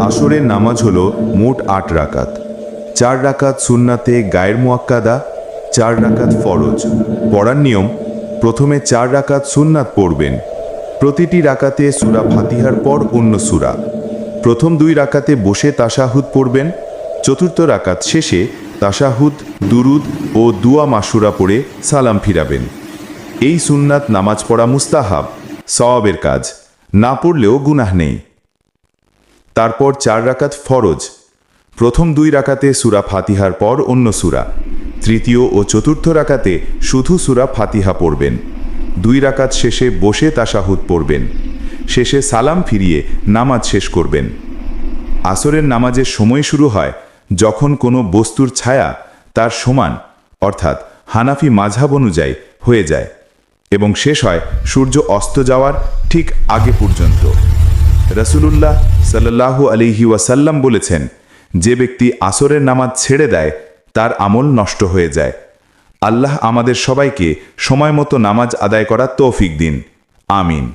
আসরের নামাজ হলো মোট আট রাকাত। চার রাকাত সুন্নাতে গায়ের মুয়াক্কাদা, চার রাকাত ফরজ। পড়ার নিয়ম, প্রথমে চার রাকাত সুন্নাত পড়বেন। প্রতিটি রাকাতে সুরা ফাতিহার পর অন্য সুরা। প্রথম দুই রাকাতে বসে তাশাহুদ পড়বেন। চতুর্থ রাকাত শেষে তাসাহুদ দুরুদ ও দুয়া মাসুরা পড়ে সালাম ফিরাবেন। এই সুন্নাত নামাজ পড়া মুস্তাহাব, সওয়াবের কাজ। না পড়লেও গুনাহ নেই। তারপর চার রাকাত ফরজ। প্রথম দুই রাকাতে সুরা ফাতিহার পর অন্য সুরা। তৃতীয় ও চতুর্থ রাকাতে শুধু সুরা ফাতিহা পড়বেন। দুই রাকাত শেষে বসে তাশাহুদ পড়বেন। শেষে সালাম ফিরিয়ে নামাজ শেষ করবেন। আসরের নামাজের সময় শুরু হয় যখন কোনো বস্তুর ছায়া তার সমান, অর্থাৎ হানাফি মাঝহাব অনুযায়ী হয়ে যায় এবং শেষ হয় সূর্য অস্ত যাওয়ার ঠিক আগে পর্যন্ত। রসুলুল্লাহ সাল্লাহু আলিহি ওয়াসাল্লাম বলেছেন, যে ব্যক্তি আসরের নামাজ ছেড়ে দেয়, তার আমল নষ্ট হয়ে যায়। আল্লাহ আমাদের সবাইকে সময় মতো নামাজ আদায় করার তৌফিক দিন। আমিন।